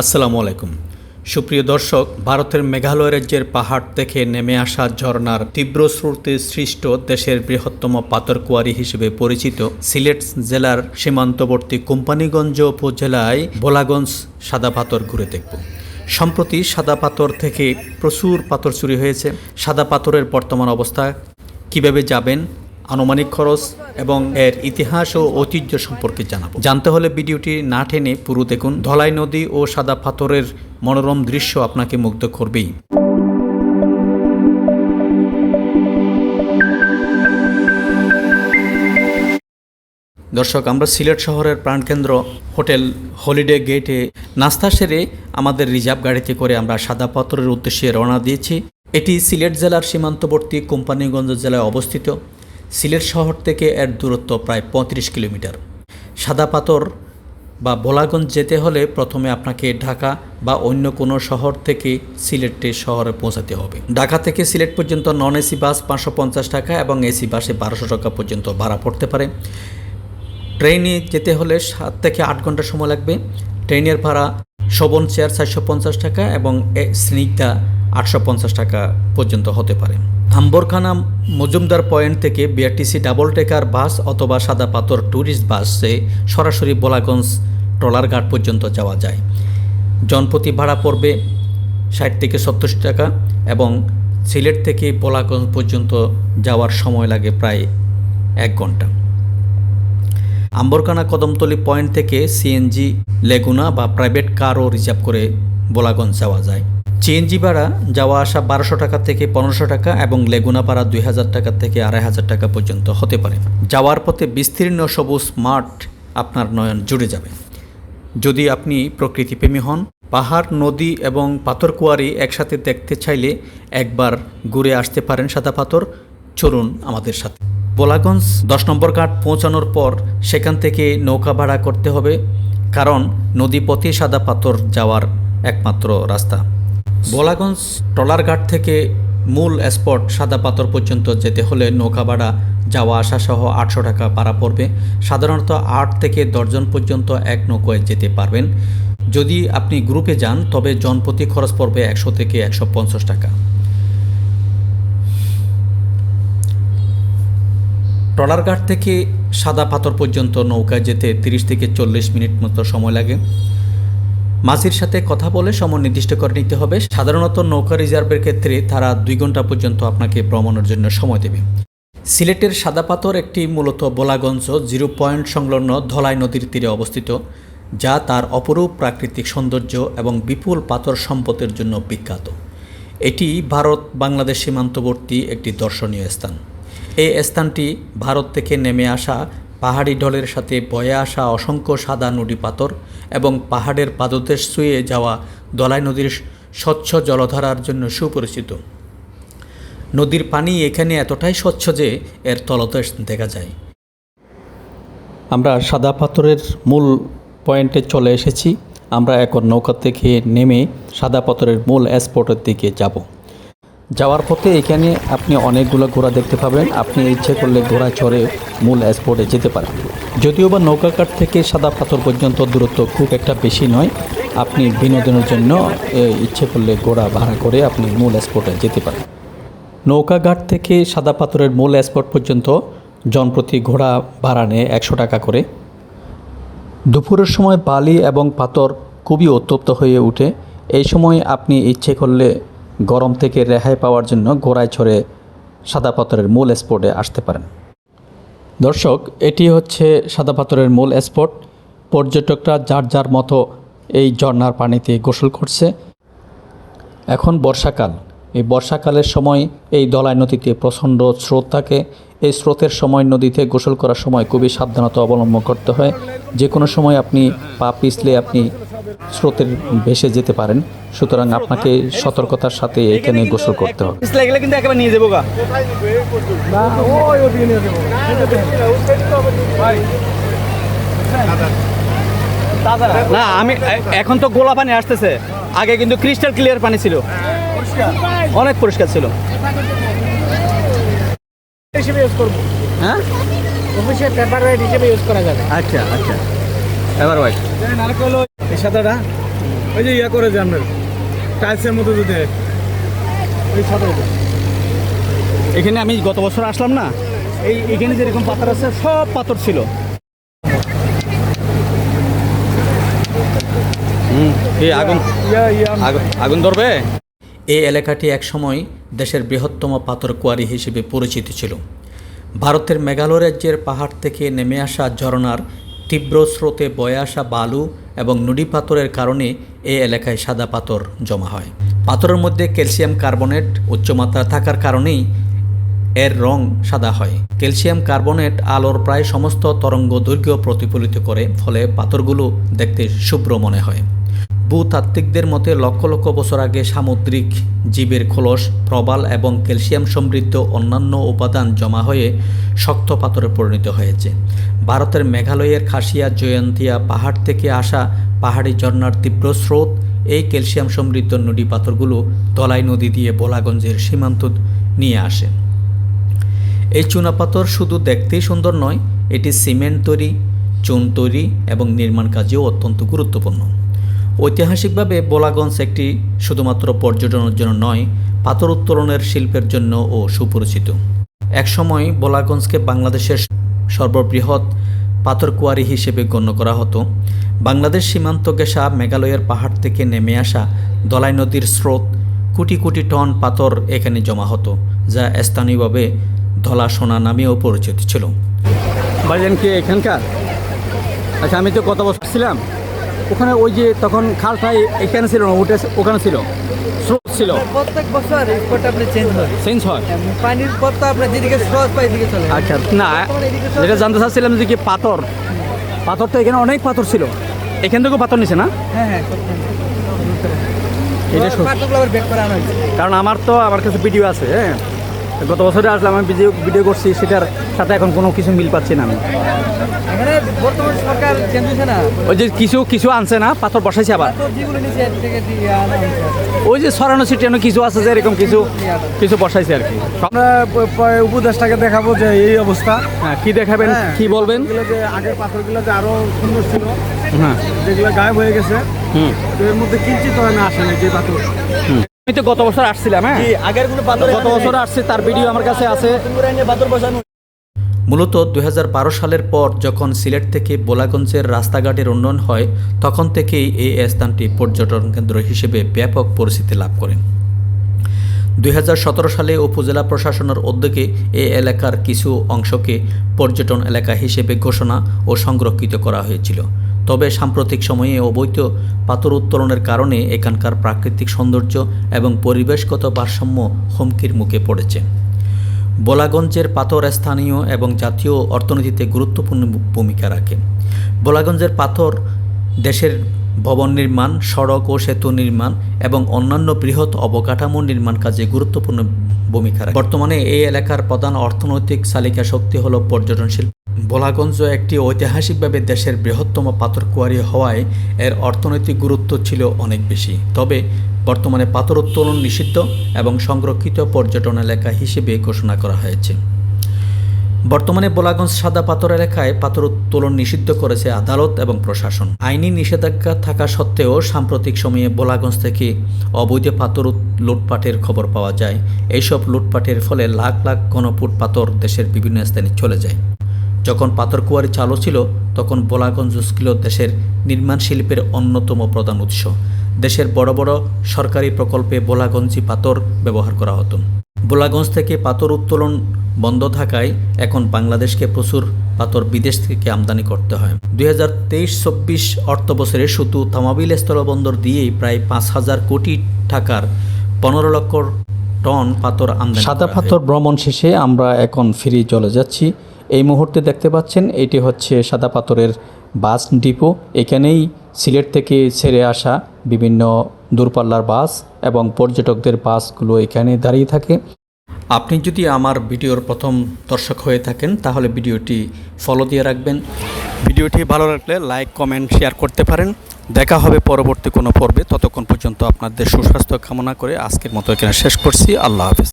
আসসালামু আলাইকুম। সুপ্রিয় দর্শক, ভারতের মেঘালয় রাজ্যের পাহাড় থেকে নেমে আসা ঝর্ণার তীব্র স্রোতে সৃষ্ট দেশের বৃহত্তম পাথরকুয়ারি হিসেবে পরিচিত সিলেট জেলার সীমান্তবর্তী কোম্পানিগঞ্জ উপজেলায় ভোলাগঞ্জ সাদা পাথর ঘুরে দেখব। সম্প্রতি সাদা পাথর থেকে প্রচুর পাথর চুরি হয়েছে। সাদা পাথরের বর্তমান অবস্থা কীভাবে যাবেন আনুমানিক খরচ এবং এর ইতিহাস ও ঐতিহ্য সম্পর্কে জানাব। জানতে হলে ভিডিওটি না টেনে পুরো দেখুন। ধলাই নদী ও সাদা পাথরের মনোরম দৃশ্য আপনাকে মুগ্ধ করবেই। দর্শক, আমরা সিলেট শহরের প্রাণকেন্দ্র হোটেল হলিডে গেটে নাস্তা সেরে আমাদের রিজার্ভ গাড়িতে করে আমরা সাদা পাথরের উদ্দেশ্যে রওনা দিয়েছি। এটি সিলেট জেলার সীমান্তবর্তী কোম্পানিগঞ্জ জেলায় অবস্থিত। সিলেট শহর থেকে এর দূরত্ব প্রায় পঁয়ত্রিশ কিলোমিটার। সাদা পাথর বা ভোলাগঞ্জ যেতে হলে প্রথমে আপনাকে ঢাকা বা অন্য কোনো শহর থেকে সিলেটে শহরে পৌঁছাতে হবে। ঢাকা থেকে সিলেট পর্যন্ত নন এসি বাস পাঁচশো পঞ্চাশ টাকা এবং এসি বাসে বারোশো টাকা পর্যন্ত ভাড়া পড়তে পারে। ট্রেনে যেতে হলে সাত থেকে আট ঘণ্টা সময় লাগবে। ট্রেনের ভাড়া শোভন চেয়ার চারশো পঞ্চাশ টাকা এবং স্নিগ্ধা আটশো পঞ্চাশ টাকা পর্যন্ত হতে পারে। আম্বরখানা মজুমদার পয়েন্ট থেকে বিআরটিসি ডাবল টেকার বাস অথবা সাদা পাথর ট্যুরিস্ট বাসে সরাসরি বোলাগঞ্জ ট্রলার ঘাট পর্যন্ত যাওয়া যায়। জনপ্রতি ভাড়া পড়বে ষাট থেকে সত্তর টাকা এবং সিলেট থেকে বোলাগঞ্জ পর্যন্ত যাওয়ার সময় লাগে প্রায় এক ঘণ্টা। আম্বরকানা কদমতলি পয়েন্ট থেকে সিএনজি, লেগুনা বা প্রাইভেট কারও রিজার্ভ করে বোলাগঞ্জ যাওয়া যায়। সিএনজি ভাড়া যাওয়া আসা বারোশো টাকা থেকে পনেরোশো টাকা এবং লেগুনা ভাড়া দুই হাজার টাকা থেকে আড়াই হাজার টাকা পর্যন্ত হতে পারে। যাওয়ার পথে বিস্তীর্ণ সবুজ মাঠ আপনার নয়ন জুড়ে যাবে। যদি আপনি প্রকৃতিপ্রেমী হন, পাহাড়, নদী এবং পাথরকুয়ারি একসাথে দেখতে চাইলে একবার ঘুরে আসতে পারেন সাদা পাথর। চলুন আমাদের সাথে। বোলাগঞ্জ দশ নম্বর ঘাট পৌঁছানোর পর সেখান থেকে নৌকা ভাড়া করতে হবে, কারণ নদীপথে সাদা পাথর যাওয়ার একমাত্র রাস্তা। বোলাগঞ্জ ট্রলার ঘাট থেকে মূল স্পট সাদা পাথর পর্যন্ত যেতে হলে নৌকা ভাড়া যাওয়া আসা সহ আটশো টাকা ভাড়া পড়বে। সাধারণত আট থেকে দশজন পর্যন্ত এক নৌকায় যেতে পারবেন। যদি আপনি গ্রুপে যান, তবে জনপ্রতি খরচ পড়বে একশো থেকে একশো পঞ্চাশ টাকা। ট্রলারঘাট থেকে সাদা পাথর পর্যন্ত নৌকায় যেতে তিরিশ থেকে চল্লিশ মিনিট মতো সময় লাগে। মাঝির সাথে কথা বলে সময় নির্দিষ্ট করে নিতে হবে। সাধারণত নৌকা রিজার্ভের ক্ষেত্রে তারা দুই ঘণ্টা পর্যন্ত আপনাকে ভ্রমণের জন্য সময় দেবে। সিলেটের সাদা পাথর একটি মূলত বোলাগঞ্জ জিরো পয়েন্ট সংলগ্ন ধলাই নদীর তীরে অবস্থিত, যা তার অপরূপ প্রাকৃতিক সৌন্দর্য এবং বিপুল পাথর সম্পদের জন্য বিখ্যাত। এটি ভারত বাংলাদেশ সীমান্তবর্তী একটি দর্শনীয় স্থান। এই স্থানটি ভারত থেকে নেমে আসা পাহাড়ি ঢলের সাথে বয়ে আসা অসংখ্য সাদা নদী পাথর এবং পাহাড়ের পাদদেশ ছুঁয়ে যাওয়া দলাই নদীর স্বচ্ছ জলধারার জন্য সুপরিচিত। নদীর পানি এখানে এতটাই স্বচ্ছ যে এর তলদেশ দেখা যায়। আমরা সাদা পাথরের মূল পয়েন্টে চলে এসেছি। আমরা এখন নৌকা থেকে নেমে সাদা পাথরের মূল স্পটের দিকে যাব। যাওয়ার পথে এখানে আপনি অনেকগুলো ঘোড়া দেখতে পাবেন। আপনি ইচ্ছে করলে ঘোড়া চড়ে মূল স্পটে যেতে পারেন। যদিও বা নৌকাঘাট থেকে সাদা পাথর পর্যন্ত দূরত্ব খুব একটা বেশি নয়। আপনি বিনোদনের জন্য ইচ্ছে করলে ঘোড়া ভাড়া করে আপনি মূল স্পটে যেতে পারেন। নৌকাঘাট থেকে সাদা পাথরের মূল স্পট পর্যন্ত জনপ্রতি ঘোড়া ভাড়া নেয় একশো টাকা করে। দুপুরের সময় বালি এবং পাথর খুবই উত্তপ্ত হয়ে ওঠে। এই সময় আপনি ইচ্ছে করলে গরম থেকে রেহাই পাওয়ার জন্য ঘোড়ায় চড়ে সাদা পাথরের মূল স্পটে আসতে পারেন। দর্শক, এটি হচ্ছে সাদা পাথরের মূল স্পট। পর্যটকরা যার যার মতো এই ঝর্নার পানিতে গোসল করছে। এখন বর্ষাকাল। এই বর্ষাকালের সময় এই দলাই নদীতে প্রচণ্ড স্রোত থাকে। এই স্রোতের সময় নদীতে গোসল করার সময় খুবই সাবধানতা অবলম্বন করতে হয়। যে কোনো সময় আপনি পা পিছলে আপনি স্রোতের ভেসে যেতে পারেন। সুতরাং আপনাকে সতর্কতার সাথে এখানে গোসল করতে হবে। কিন্তু একেবারে নিয়ে যাব গা। না আমি এখন তো গোলা পানি আসতেছে। আগে কিন্তু ক্রিস্টাল ক্লিয়ার পানি ছিল। অনেক পরিষ্কার ছিল। হিসেবে ইউজ হ্যাঁ পেপার হিসেবে ইউজ করা যাবে। আচ্ছা আচ্ছা। এবার ভাই এই সাদাটা? ওই যে ইয়া করে যে আপনার টাইলসের মতো যদি। ওই ওইটা। এখানে আমি গত বছর আসলাম না এই এখানে যেরকম পাথর আছে সব পাথর ছিল। হুম এই আগুন ইয়া ইয়া। আগুন আগুন ধরবে? এই এলাকাটি একসময় দেশের বৃহত্তম পাথর কোয়ারি হিসেবে পরিচিত ছিল। ভারতের মেঘালয় রাজ্যের পাহাড় থেকে নেমে আসা ঝরনার তীব্র স্রোতে বয়ে আসা বালু এবং নুড়ি পাথরের কারণে এই এলাকায় সাদা পাথর জমা হয়। পাথরের মধ্যে ক্যালসিয়াম কার্বনেট উচ্চমাত্রা থাকার কারণেই এর রং সাদা হয়। ক্যালসিয়াম কার্বনেট আলোর প্রায় সমস্ত তরঙ্গ দৈর্ঘ্য প্রতিফলিত করে, ফলে পাথরগুলো দেখতে শুভ্র মনে হয়। ভূতাত্ত্বিকদের মতে লক্ষ লক্ষ বছর আগে সামুদ্রিক জীবের খোলস, প্রবাল এবং ক্যালসিয়াম সমৃদ্ধ অন্যান্য উপাদান জমা হয়ে শক্ত পাথরে পরিণত হয়েছে। ভারতের মেঘালয়ের খাসিয়া, জয়ন্তিয়া পাহাড় থেকে আসা পাহাড়ি ঝর্ণার তীব্র স্রোত, এই ক্যালসিয়াম সমৃদ্ধ নদী পাথরগুলো তলাই নদী দিয়ে বোলাগঞ্জের সীমান্ত নিয়ে আসে। এই চুনাপাথর শুধু দেখতেই সুন্দর নয়, এটি সিমেন্ট তৈরি, চুন তৈরি এবং নির্মাণ কাজেও অত্যন্ত গুরুত্বপূর্ণ। ঐতিহাসিকভাবে বোলাগঞ্জ একটি শুধুমাত্র পর্যটনের জন্য নয়, পাথর উত্তোলনের শিল্পের জন্য ও সুপরিচিত। একসময় বোলাগঞ্জকে বাংলাদেশের সর্ববৃহৎ পাথর কোয়ারি হিসেবে গণ্য করা হতো। বাংলাদেশ সীমান্ত ঘেঁষা মেঘালয়ের পাহাড় থেকে নেমে আসা দলাই নদীর স্রোত কোটি কোটি টন পাথর এখানে জমা হতো, যা স্থানীয়ভাবে ধলা সোনা নামেও পরিচিত ছিল। ভাইজান কি এখানকার? আচ্ছা আমি তো কত বছর ছিলাম? ওখানে ওই যে তখন খাল খালটাই এখানে ছিল না ওটা ওখানে ছিল। স্রোত ছিল। প্রত্যেক বছর স্পট আপনি চেঞ্জ হয়। চেঞ্জ হয়। পানির পথ তো আপনার যেদিকে স্রোত পায় এদিকে চলে আচ্ছা না যেটা জানতে চাচ্ছিলাম যে কি পাথর? পাথর তো এখানে অনেক পাথর ছিল। এখান থেকেও পাথর নিছে না? হ্যাঁ হ্যাঁ এটা কারণ আমার তো আমার কাছে ভিডিও আছে হ্যাঁ। গত বছরে আসলাম আমি ভিডিও ভিডিও করছি সেটার সাথে এখন কোনো কিছু মিল পাচ্ছি না আমি। ওই যে কিছু কিছু আনছে না পাথর বসাইছে আবার। ওই যে সরানো ছিটানো কিছু আছে যে এরকম কিছু কিছু বসাইছে আর কি। আমরা উপদেশটাকে দেখাবো যে এই অবস্থা। হ্যাঁ কি দেখাবেন কি বলবেন? যে আগের পাথরগুলো যে আরও সুন্দর ছিল হ্যাঁ। যেগুলো গায়েব হয়ে গেছে হুম। তো এর মধ্যে কিঞ্চিত হয় না আসে না যে পাথর। আমি তো গত বছর আসছিলাম হ্যাঁ? আগের কোনো গত বছর আসছে তার ভিডিও আমার কাছে আছে। মূলত দুহাজার বারো সালের পর যখন সিলেট থেকে বোলাগঞ্জের রাস্তাঘাটের উন্নয়ন হয় তখন থেকেই এই স্থানটি পর্যটন কেন্দ্র হিসেবে ব্যাপক পরিচিতি লাভ করে দুই হাজার সতেরো সালে উপজেলা প্রশাসনের উদ্যোগে এই এলাকার কিছু অংশকে পর্যটন এলাকা হিসেবে ঘোষণা ও সংরক্ষিত করা হয়েছিল। তবে সাম্প্রতিক সময়ে অবৈধ পাথর উত্তোলনের কারণে এখানকার প্রাকৃতিক সৌন্দর্য এবং পরিবেশগত ভারসাম্য হুমকির মুখে পড়েছে। বোলাগঞ্জের পাথর স্থানীয় এবং জাতীয় অর্থনীতিতে গুরুত্বপূর্ণ ভূমিকা রাখে। বোলাগঞ্জের পাথর দেশের ভবন নির্মাণ, সড়ক ও সেতু নির্মাণ এবং অন্যান্য বৃহৎ অবকাঠামো নির্মাণ কাজে গুরুত্বপূর্ণ ভূমিকা রাখে। বর্তমানে এই এলাকার প্রধান অর্থনৈতিক চালিকা শক্তি হল পর্যটন শিল্প। বোলাগঞ্জ একটি ঐতিহাসিকভাবে দেশের বৃহত্তম পাথর কোয়ারি হওয়ায় এর অর্থনৈতিক গুরুত্ব ছিল অনেক বেশি। তবে বর্তমানে পাথর উত্তোলন নিষিদ্ধ এবং সংরক্ষিত পর্যটন এলাকা হিসেবে ঘোষণা করা হয়েছে। বর্তমানে বোলাগঞ্জ সাদা পাথর এলাকায় পাথর উত্তোলন নিষিদ্ধ করেছে আদালত এবং প্রশাসন। আইনি নিষেধাজ্ঞা থাকা সত্ত্বেও সাম্প্রতিক সময়ে বোলাগঞ্জ থেকে অবৈধ পাথর লুটপাটের খবর পাওয়া যায়। এইসব লুটপাটের ফলে লাখ লাখ ঘনফুট পাথর দেশের বিভিন্ন স্থানে চলে যায়। যখন পাথর কুয়ারি চালু ছিল, তখন বোলাগঞ্জ ছিল দেশের নির্মাণ শিল্পের অন্যতম প্রধান উৎস। দেশের বড় বড় সরকারি প্রকল্পে বোলাগঞ্জি পাথর ব্যবহার করা হতো। বোলাগঞ্জ থেকে পাথর উত্তোলন বন্ধ থাকায় এখন বাংলাদেশকে প্রচুর পাথর বিদেশ থেকে আমদানি করতে হয়। দুই হাজার তেইশ চব্বিশ অর্থ বছরে শুধু তামাবিল স্থলবন্দর দিয়েই প্রায় পাঁচ হাজার কোটি টাকার পনেরো লক্ষ টন পাথর আমদানি সাদা পাথর ভ্রমণ শেষে আমরা এখন ফিরে চলে যাচ্ছি। এই মুহূর্তে দেখতে পাচ্ছেন এটি হচ্ছে সাদা পাথরের বাস ডিপো। এখানেই সিলেট থেকে ছেড়ে আসা বিভিন্ন দূরপাল্লার বাস এবং পর্যটকদের বাসগুলো এখানে দাঁড়িয়ে থাকে। আপনি যদি আমার ভিডিওর প্রথম দর্শক হয়ে থাকেন, তাহলে ভিডিওটি ফলো দিয়ে রাখবেন। ভিডিওটি ভালো লাগলে লাইক কমেন্ট শেয়ার করতে পারেন। দেখা হবে পরবর্তী কোনো পর্বে। ততক্ষণ পর্যন্ত আপনাদের সুস্বাস্থ্য কামনা করে আজকের মতো এখানে শেষ করছি। আল্লাহ হাফেজ।